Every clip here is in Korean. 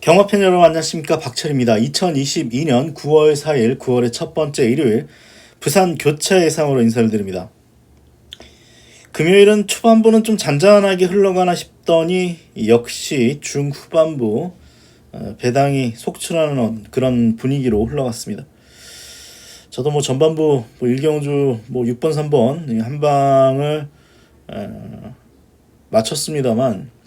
경마팬 여러분 안녕하십니까 박철입니다. 2022년 9월 4일 9월의 첫 번째 일요일 부산 교차 예상으로 인사를 드립니다. 금요일은 초반부는 좀 잔잔하게 흘러가나 싶더니 역시 중후반부 어, 배당이 속출하는 그런 분위기로 흘러갔습니다. 저도 뭐 전반부 뭐 일경주 뭐 6번 3번 한 방을 어, 마쳤습니다만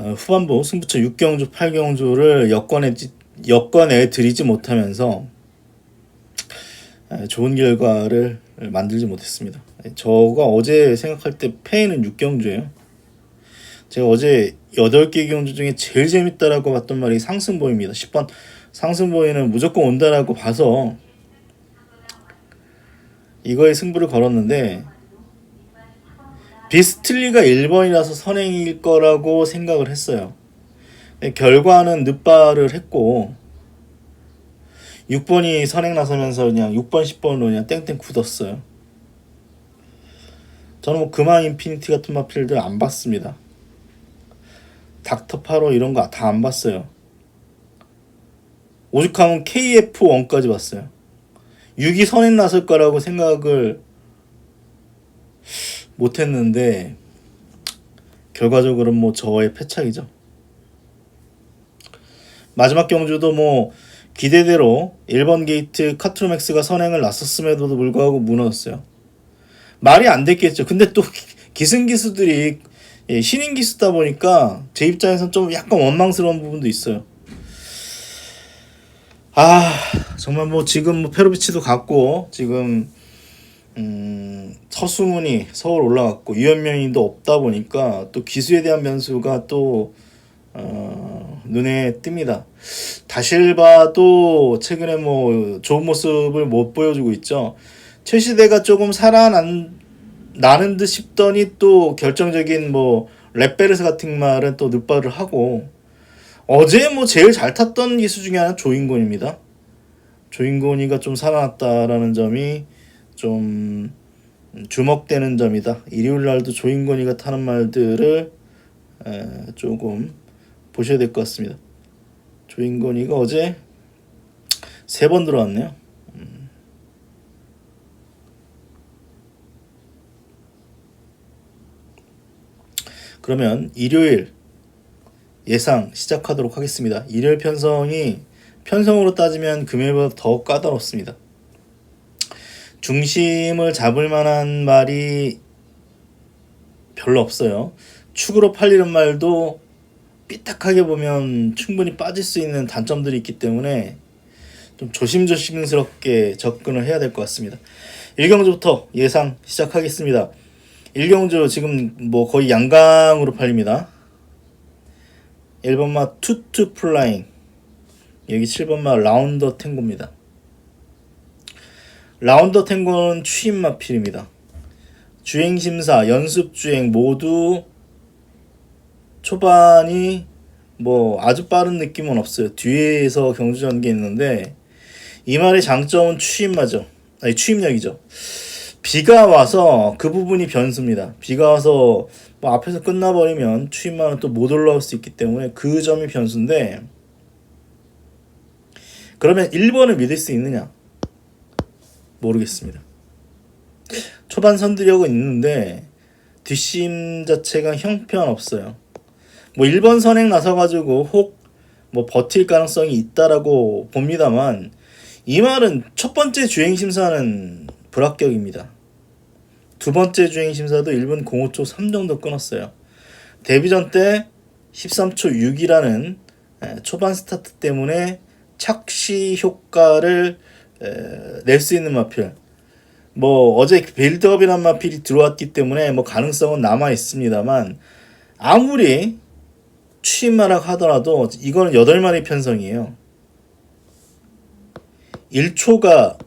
어, 후반부 승부처 6경주 8경주를 여권에 여권에 들이지 못하면서 에, 좋은 결과를 만들지 못했습니다. 저가 어제 생각할 때 페이는 6경주예요. 제가 어제 8개 경주 중에 제일 재밌다라고 봤던 말이 상승보입니다. 10번 상승보이는 무조건 온다라고 봐서 이거에 승부를 걸었는데 비스틀리가 1번이라서 선행일 거라고 생각을 했어요. 근데 결과는 늦발을 했고 6번이 선행 나서면서 그냥 6번 10번으로 그냥 땡땡 굳었어요. 저는 뭐 금왕 인피니티 같은 마필들 안 봤습니다. 닥터 파로 이런 거 다 안 봤어요. 오죽하면 KF1까지 봤어요. 6이 선행 나설 거라고 생각을 못했는데 결과적으로 뭐 저의 패착이죠. 마지막 경주도 뭐 기대대로 1번 게이트 카트로맥스가 선행을 났었음에도 불구하고 무너졌어요. 말이 안 됐겠죠. 근데 또 기승기수들이 예, 신인 기수다 보니까 제 입장에선 좀 약간 원망스러운 부분도 있어요. 아 정말 뭐 지금 뭐 페로비치도 갔고 지금 음, 서수문이 서울 올라갔고 유현명이도 없다 보니까 또 기수에 대한 변수가 또 어, 눈에 띕니다. 다실바도 최근에 뭐 좋은 모습을 못 보여주고 있죠. 최시대가 조금 살아난 나는 듯 싶더니 또 결정적인 뭐 랩베르스 같은 말은 또 늦발을 하고 어제 뭐 제일 잘 탔던 기수 중에 하나 조인곤입니다. 조인곤이가 좀 살아났다라는 점이 좀 주목되는 점이다. 일요일 날도 조인권이가 타는 말들을 에, 조금 보셔야 될 것 같습니다. 조인권이가 어제 세 번 들어왔네요. 음. 그러면 일요일 예상 시작하도록 하겠습니다. 일요일 편성이 편성으로 따지면 금요일보다 더 까다롭습니다. 중심을 잡을 만한 말이 별로 없어요. 축으로 팔리는 말도 삐딱하게 보면 충분히 빠질 수 있는 단점들이 있기 때문에 좀 조심조심스럽게 접근을 해야 될 것 같습니다. 1경주부터 예상 시작하겠습니다. 1경주 지금 뭐 거의 양강으로 팔립니다. 1번마 투투 플라잉 여기 7번마 라운더 탱고입니다. 라운더 탱고는 취임 마필입니다. 주행 심사, 연습 주행 모두 초반이 뭐 아주 빠른 느낌은 없어요. 뒤에서 경주 전개 있는데 이 말의 장점은 취임마죠. 아니 취임력이죠. 비가 와서 그 부분이 변수입니다. 비가 와서 뭐 앞에서 끝나버리면 취임마는 또 못 올라올 수 있기 때문에 그 점이 변수인데 그러면 1번을 믿을 수 있느냐? 모르겠습니다. 초반 선두력은 있는데 뒷심 자체가 형편없어요. 뭐 1번 선행 나서가지고 혹 뭐 버틸 가능성이 있다라고 봅니다만 이 말은 첫 번째 주행 심사는 불합격입니다. 두 번째 주행 심사도 1분 05초 3 정도 끊었어요. 데뷔전 때 13초 6이라는 초반 스타트 때문에 착시 효과를 낼 수 있는 마필. 뭐 어제 빌드업이란 마필이 들어왔기 때문에 뭐 가능성은 남아 있습니다만 아무리 취임마락 하더라도 이거는 8마리 편성이에요. 1초가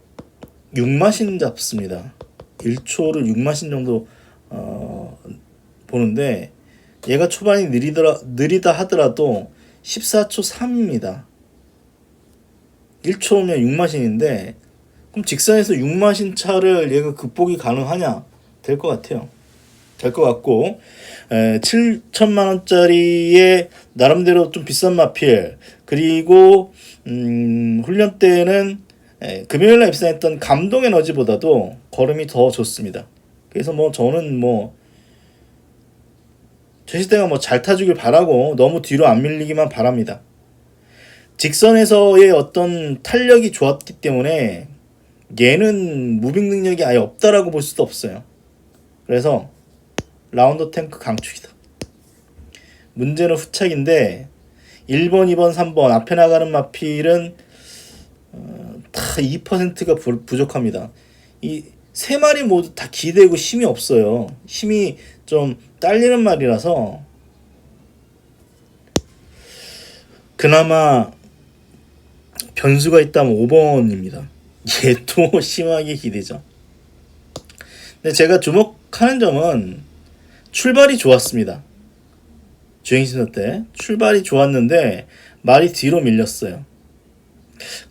6마신 잡습니다. 1초를 6마신 정도 어, 보는데 얘가 초반이 느리더라, 느리다 하더라도 14초 3입니다. 1초면 6마신인데 그럼 직선에서 6마신 차를 얘가 극복이 가능하냐? 될 것 같아요. 될 것 같고 에, 7천만 원짜리의 나름대로 좀 비싼 마필 그리고 음, 훈련 때는 에, 금요일 날 입상했던 감동 에너지보다도 걸음이 더 좋습니다. 그래서 뭐 저는 뭐 제시대가 뭐 잘 타주길 바라고 너무 뒤로 안 밀리기만 바랍니다. 직선에서의 어떤 탄력이 좋았기 때문에 얘는 무빙 능력이 아예 없다라고 볼 수도 없어요. 그래서 라운더 탱크 강축이다. 문제는 후착인데 1번, 2번, 3번 앞에 나가는 마필은 어, 다 2%가 부, 부족합니다. 이 세 마리 모두 다 기대고 힘이 없어요. 힘이 좀 딸리는 말이라서 그나마 변수가 있다면 5번입니다. 얘도 심하게 기대죠. 근데 제가 주목하는 점은 출발이 좋았습니다. 주행신호 때 출발이 좋았는데 말이 뒤로 밀렸어요.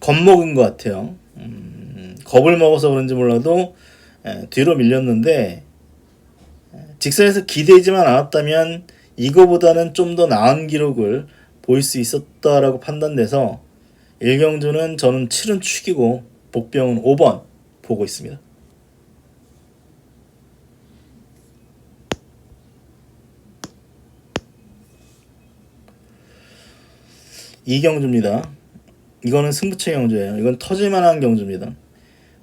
겁먹은 것 같아요. 음, 겁을 먹어서 그런지 몰라도 에, 뒤로 밀렸는데 에, 직선에서 기대지만 않았다면 이거보다는 좀 더 나은 기록을 보일 수 있었다라고 판단돼서 일경주는 저는 7은 축이고 복병은 5번 보고 있습니다. 이경주입니다. 이거는 승부처 경주예요. 이건 터질만한 경주입니다.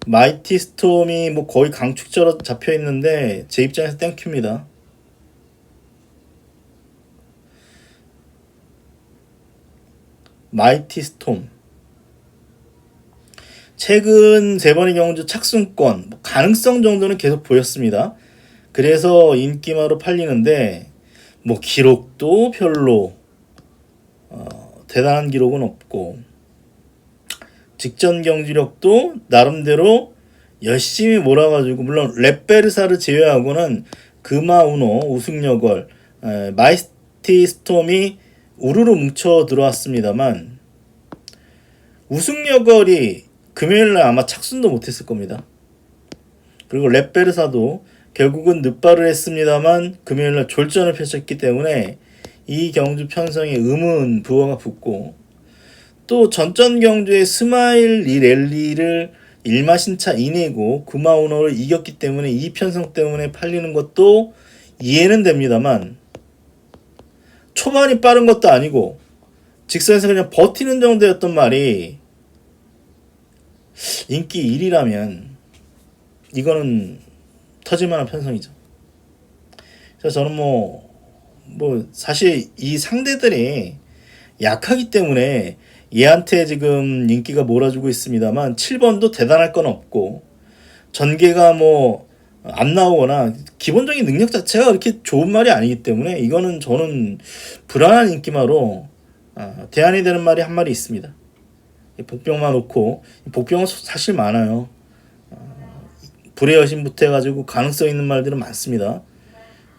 마이티 스톰이 뭐 거의 강축자로 잡혀 있는데 제 입장에서 땡큐입니다. 마이티 스톰 최근 세 번의 경주 착순권 뭐 가능성 정도는 계속 보였습니다. 그래서 인기마로 팔리는데 뭐 기록도 별로 어, 대단한 기록은 없고 직전 경지력도 나름대로 열심히 몰아가지고 물론 랩베르사를 제외하고는 금화우노 우승여걸 에, 마이스티 스톰이 우르르 뭉쳐 들어왔습니다만 우승여걸이 금요일날 아마 착순도 못했을 겁니다. 그리고 랩베르사도 결국은 늑발을 했습니다만 금요일날 졸전을 펼쳤기 때문에 이 경주 편성에 의문 부호가 붙고 또 전전 경주의 스마일 리 랠리를 일마신차 이내고 구마우노를 이겼기 때문에 이 편성 때문에 팔리는 것도 이해는 됩니다만 초반이 빠른 것도 아니고 직선에서 그냥 버티는 정도였던 말이 인기 1위라면 이거는 터질만한 편성이죠. 그래서 저는 뭐, 뭐, 사실 이 상대들이 약하기 때문에 얘한테 지금 인기가 몰아주고 있습니다만 7번도 대단할 건 없고 전개가 뭐 안 나오거나 기본적인 능력 자체가 그렇게 좋은 말이 아니기 때문에 이거는 저는 불안한 인기마로 아, 대안이 되는 말이 한 마리 있습니다. 복병만 놓고 복병은 사실 많아요. 어, 불의 여신부터 해가지고 가능성 있는 말들은 많습니다.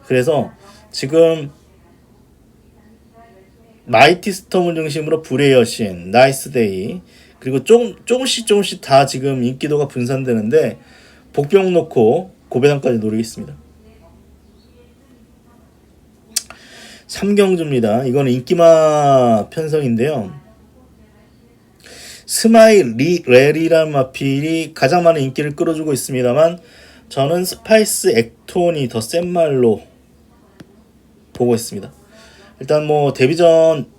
그래서 지금 마이티 스톰을 중심으로 불의 여신, 나이스데이 그리고 조금 조금씩 조금씩 다 지금 인기도가 분산되는데 복병 놓고 고배당까지 노리겠습니다. 3경주입니다. 이거는 인기마 편성인데요. 스마일 리 레리라는 마필이 가장 많은 인기를 끌어주고 있습니다만 저는 스파이스 액톤이 더 센 말로 보고 있습니다. 일단 뭐 데뷔전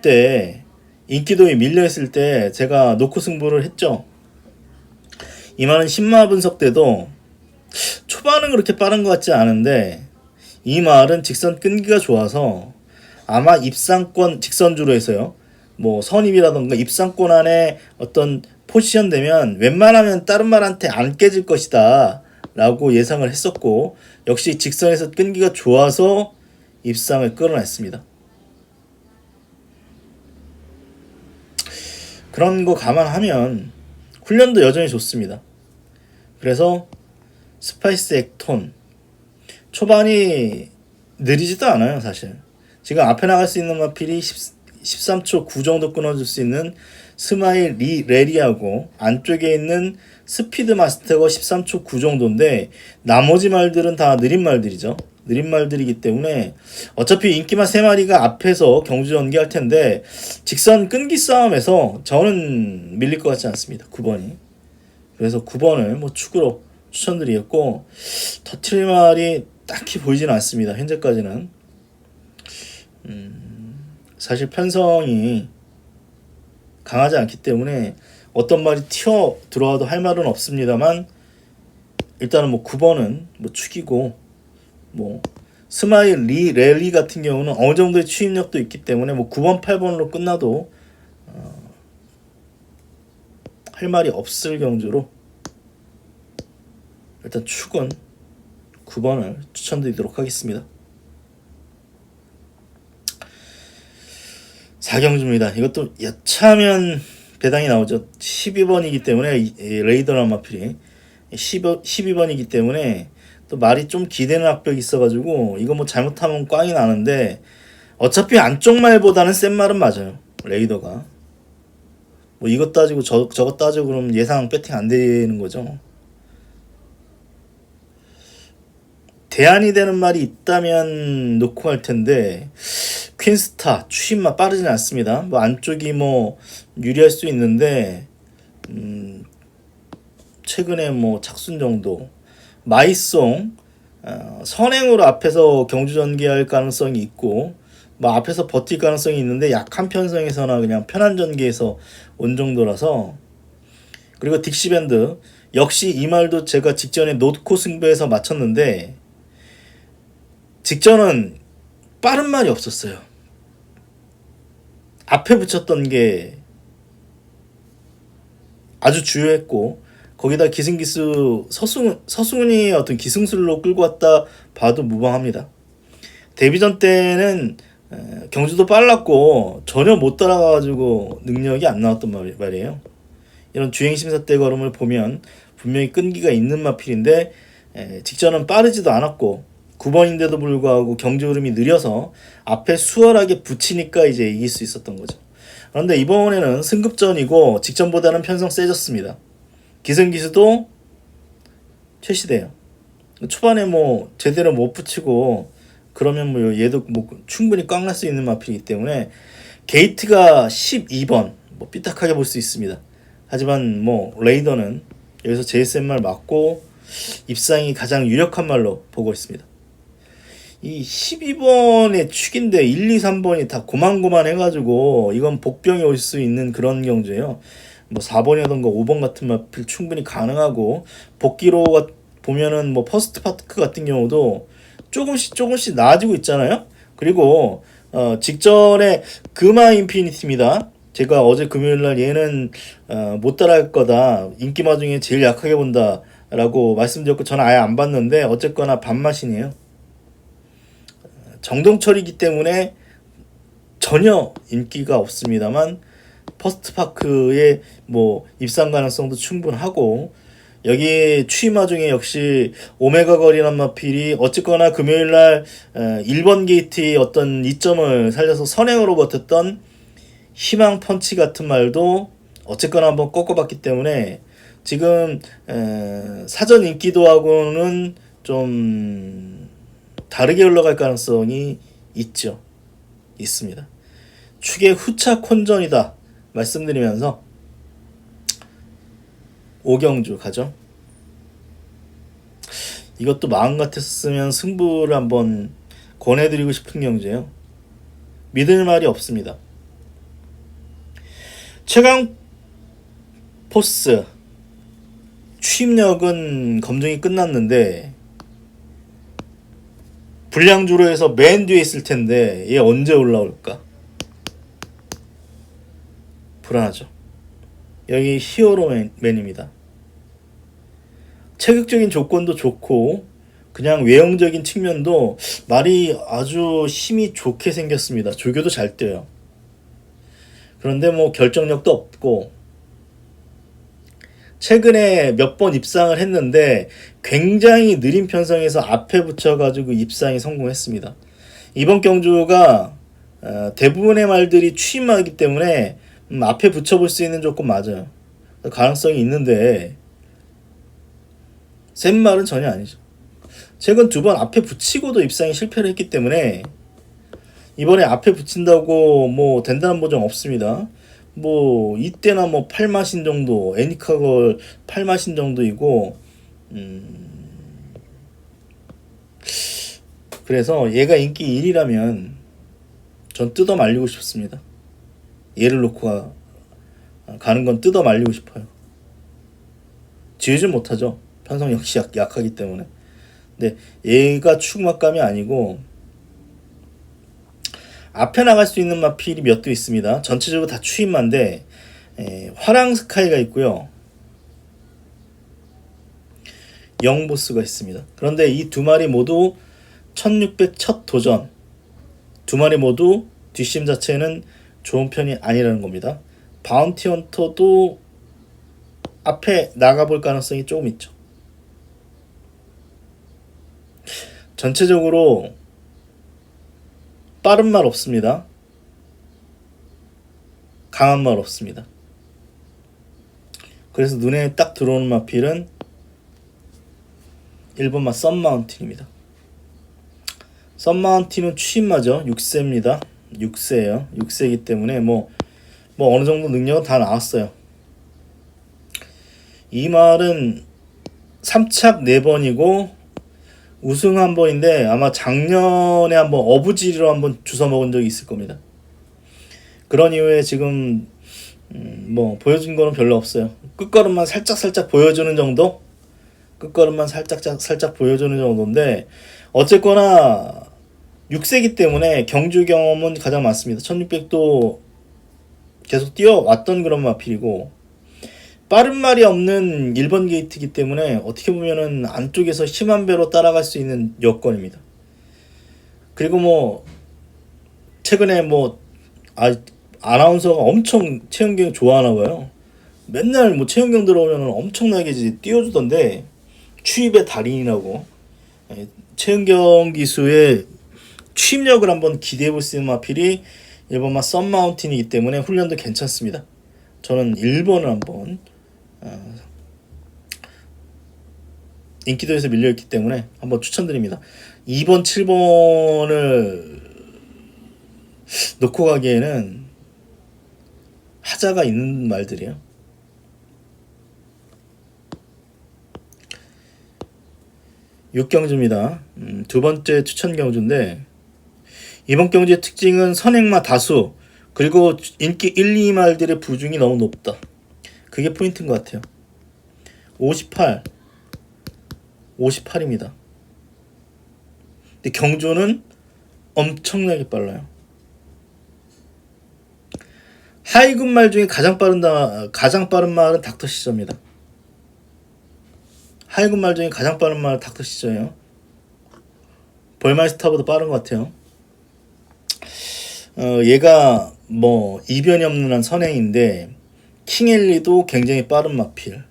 때 인기도에 밀려 있을 때 제가 놓고 승부를 했죠. 이만은 신마 분석 때도 초반은 그렇게 빠른 것 같지 않은데 이 말은 직선 끈기가 좋아서 아마 입상권 직선주로 해서요. 뭐 선입이라던가 입상권 안에 어떤 포지션 되면 웬만하면 다른 말한테 안 깨질 것이다 라고 예상을 했었고 역시 직선에서 끈기가 좋아서 입상을 끌어냈습니다. 그런 거 감안하면 훈련도 여전히 좋습니다. 그래서 스파이스 액톤 초반이 느리지도 않아요 사실 지금 앞에 나갈 수 있는 마필이 13초 9 정도 끊어줄 수 있는 스마일 리 레리하고 안쪽에 있는 스피드 마스터가 13초 9 정도인데 나머지 말들은 다 느린 말들이죠. 느린 말들이기 때문에 어차피 인기만 세 마리가 앞에서 경주 전개할 텐데 직선 끈기 싸움에서 저는 밀릴 것 같지 않습니다. 9번이. 그래서 9번을 뭐 축으로 추천드리겠고 터트릴 말이 딱히 보이지는 않습니다. 현재까지는. 음, 사실 편성이 강하지 않기 때문에 어떤 말이 튀어 들어와도 할 말은 없습니다만 일단은 뭐 9번은 뭐 축이고 뭐 스마일 리 랠리 같은 경우는 어느 정도의 추임력도 있기 때문에 뭐 9번 8번으로 끝나도 어, 할 말이 없을 경주로 일단 축은 9번을 추천드리도록 하겠습니다. 4경주입니다. 이것도 여차하면 배당이 나오죠. 12번이기 때문에 레이더란 마필이 10, 12번이기 때문에 또 말이 좀 기대는 악벽이 있어가지고 이거 뭐 잘못하면 꽝이 나는데 어차피 안쪽 말보다는 센 말은 맞아요. 레이더가 뭐 이것 따지고 저 저것 따지고 그러면 예상 배팅 안 되는 거죠. 대안이 되는 말이 있다면 놓고 할 텐데 퀸스타 추임만 빠르진 않습니다. 뭐 안쪽이 뭐 유리할 수 있는데 음 최근에 뭐 착순 정도 마이송 어, 선행으로 앞에서 경주 전개할 가능성이 있고 뭐 앞에서 버틸 가능성이 있는데 약한 편성에서나 그냥 편한 전개에서 온 정도라서 그리고 딕시밴드 역시 이 말도 제가 직전에 노트코 승부에서 맞췄는데 직전은 빠른 말이 없었어요. 앞에 붙였던 게 아주 주요했고 거기다 기승기수 서승 서승훈이 어떤 기승술로 끌고 왔다 봐도 무방합니다. 데뷔전 때는 에, 경주도 빨랐고 전혀 못 따라가가지고 능력이 안 나왔던 말, 말이에요. 이런 주행 심사 때 걸음을 보면 분명히 끈기가 있는 마필인데 에, 직전은 빠르지도 않았고 9번인데도 불구하고 경주 흐름이 느려서 앞에 수월하게 붙이니까 이제 이길 수 있었던 거죠. 그런데 이번에는 승급전이고 직전보다는 편성 세졌습니다. 기승기수도 최시돼요. 초반에 뭐 제대로 못 붙이고 그러면 뭐 얘도 뭐 충분히 꽉날수 있는 마필이기 때문에 게이트가 12번 뭐 삐딱하게 볼 수 있습니다. 하지만 뭐 레이더는 여기서 JSMR 맞고 입상이 가장 유력한 말로 보고 있습니다. 이 12번의 축인데 1, 2, 3번이 다 고만고만 해가지고 이건 복병이 올 수 있는 그런 경주예요. 뭐 4번이라던가 5번 같은 마필 충분히 가능하고 복귀로 가- 보면은 뭐 퍼스트 파크 같은 경우도 조금씩 조금씩 나아지고 있잖아요. 그리고 어 직전에 금화 인피니티입니다. 제가 어제 금요일 날 얘는 어, 못 따라할 거다. 인기마 중에 제일 약하게 본다라고 말씀드렸고 저는 아예 안 봤는데 어쨌거나 반맛이네요. 정동철이기 때문에 전혀 인기가 없습니다만 퍼스트파크의 뭐 입상 가능성도 충분하고 여기 취마 중에 역시 오메가 거리란 마필이 어쨌거나 금요일 날 에, 1번 게이트의 어떤 이점을 살려서 선행으로 버텼던 희망 펀치 같은 말도 어쨌거나 한번 꺾어봤기 때문에 지금 에, 사전 인기도 하고는 좀 다르게 흘러갈 가능성이 있죠. 있습니다. 축의 후차 콘전이다 말씀드리면서 오경주 가죠. 이것도 마음 같았으면 승부를 한번 권해드리고 싶은 경주예요. 믿을 말이 없습니다. 최강 포스 취임력은 검증이 끝났는데 불량주로 해서 맨 뒤에 있을 텐데 얘 언제 올라올까? 불안하죠. 여기 히어로맨입니다. 체격적인 조건도 좋고 그냥 외형적인 측면도 말이 아주 힘이 좋게 생겼습니다. 조교도 잘 뛰어요. 그런데 뭐 결정력도 없고 최근에 몇 번 입상을 했는데 굉장히 느린 편성에서 앞에 붙여가지고 입상이 성공했습니다. 이번 경주가 어, 대부분의 말들이 취임하기 때문에 음, 앞에 붙여볼 수 있는 조건 맞아요. 가능성이 있는데 센 말은 전혀 아니죠. 최근 두 번 앞에 붙이고도 입상에 실패를 했기 때문에 이번에 앞에 붙인다고 뭐 된다는 보장 없습니다. 뭐 이때나 뭐 팔마신 정도 애니카걸 팔마신 정도이고 음 그래서 얘가 인기 1위라면 전 뜯어 말리고 싶습니다. 얘를 놓고 가, 가는 건 뜯어 말리고 싶어요. 지우지 못하죠. 편성 역시 약, 약하기 때문에. 근데 얘가 추구막감이 아니고 앞에 나갈 수 있는 마 필이 몇 도 있습니다. 전체적으로 다 추임마인데 에, 화랑 스카이가 있고요. 영보스가 있습니다. 그런데 이 두 마리 모두 1600 첫 도전 두 마리 모두 뒷심 자체는 좋은 편이 아니라는 겁니다. 바운티 헌터도 앞에 나가볼 가능성이 조금 있죠. 전체적으로 빠른 말 없습니다. 강한 말 없습니다. 그래서 눈에 딱 들어오는 마필은 1번마 썬마운틴입니다. 썬마운틴은 취임마죠. 6세입니다. 6세예요. 6세이기 때문에 뭐, 뭐 어느 정도 능력은 다 나왔어요. 이 말은 3착 4번이고 우승 한 번인데 아마 작년에 한번 어부지리로 한번 주워 먹은 적이 있을 겁니다. 그런 이후에 지금 음, 뭐 보여준 거는 별로 없어요. 끝걸음만 살짝 살짝 보여주는 정도? 끝걸음만 살짝 살짝 보여주는 정도인데 어쨌거나 6세기 때문에 경주 경험은 가장 많습니다. 1600도 계속 뛰어왔던 그런 마필이고 빠른 말이 없는 1번 게이트이기 때문에 어떻게 보면은 안쪽에서 심한 배로 따라갈 수 있는 여건입니다. 그리고 뭐 최근에 뭐 아, 아나운서가 엄청 최은경 좋아하나 봐요. 맨날 뭐 최은경 들어오면 엄청나게 띄워주던데 취입의 달인이라고 예, 최은경 기수의 취입력을 한번 기대해 볼 수 있는 마필이 1번만 썬마운틴이기 때문에 훈련도 괜찮습니다. 저는 1번을 한번 어, 인기도에서 밀려있기 때문에 한번 추천드립니다. 2번, 7번을 놓고 가기에는 하자가 있는 말들이에요. 육경주입니다. 음, 두 번째 추천 경주인데 이번 경주의 특징은 선행마 다수 그리고 인기 1, 2말들의 부중이 너무 높다. 그게 포인트인 것 같아요. 58, 58입니다. 근데 경주는 엄청나게 빨라요. 하이군 말 중에 가장 빠른 다 가장 빠른 말은 닥터 시저입니다. 하이군 말 중에 가장 빠른 말은 닥터 시저예요. 벌마이스타보다 빠른 것 같아요. 어, 얘가 뭐 이변이 없는 한 선행인데 킹엘리도 굉장히 빠른 마필.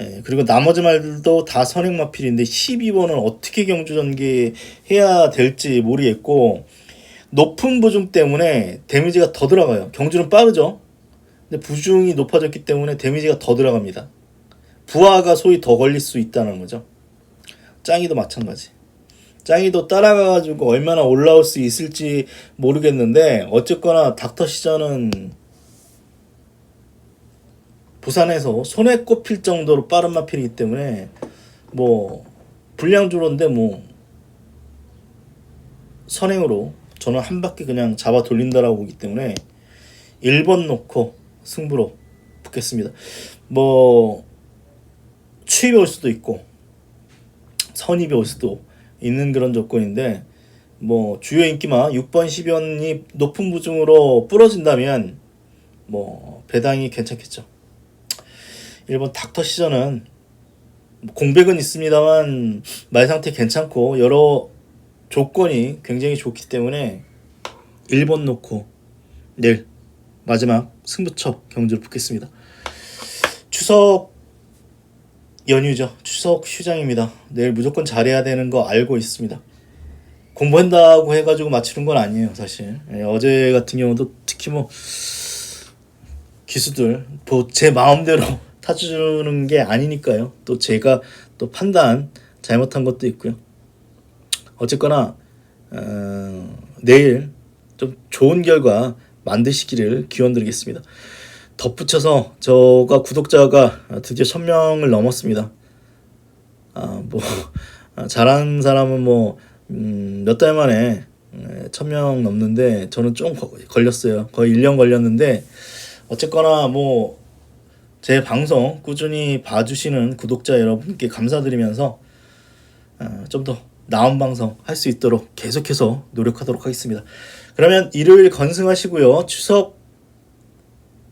예, 그리고 나머지 말들도 다 선행 마필인데 12번은 어떻게 경주 전개해야 될지 모르겠고 높은 부중 때문에 데미지가 더 들어가요. 경주는 빠르죠. 근데 부중이 높아졌기 때문에 데미지가 더 들어갑니다. 부하가 소위 더 걸릴 수 있다는 거죠. 짱이도 마찬가지. 짱이도 따라가가지고 얼마나 올라올 수 있을지 모르겠는데 어쨌거나 닥터 시전은 부산에서 손에 꼽힐 정도로 빠른 마필이기 때문에 뭐 불량 주로인데 뭐 선행으로 저는 한 바퀴 그냥 잡아 돌린다라고 보기 때문에 1번 놓고 승부로 붙겠습니다. 뭐 추입이 올 수도 있고 선입이 올 수도 있는 그런 조건인데 뭐 주요 인기만 6번 10연이 높은 부중으로 부러진다면 뭐 배당이 괜찮겠죠. 일본 닥터 시전은 공백은 있습니다만 말 상태 괜찮고 여러 조건이 굉장히 좋기 때문에 1번 놓고 내일 마지막 승부처 경주를 붙겠습니다. 추석 연휴죠. 추석 휴장입니다. 내일 무조건 잘해야 되는 거 알고 있습니다. 공부한다고 해가지고 맞추는 건 아니에요, 사실. 예, 어제 같은 경우도 특히 뭐 기수들 뭐 제 마음대로 타주는 게 아니니까요. 또 제가 또 판단 잘못한 것도 있고요. 어쨌거나 어, 내일 좀 좋은 결과 만드시기를 기원드리겠습니다. 덧붙여서 저가 구독자가 드디어 1000명을 넘었습니다. 아, 뭐 잘하는 사람은 뭐 음, 몇달 만에 1000명 넘는데 저는 좀 거- 걸렸어요. 거의 1년 걸렸는데 어쨌거나 뭐 제 방송 꾸준히 봐주시는 구독자 여러분께 감사드리면서 어, 좀더 나은 방송 할 수 있도록 계속해서 노력하도록 하겠습니다. 그러면 일요일 건승하시고요. 추석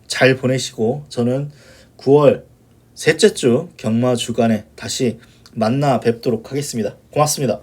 잘 보내시고 저는 9월 셋째 주 경마 주간에 다시 만나 뵙도록 하겠습니다. 고맙습니다.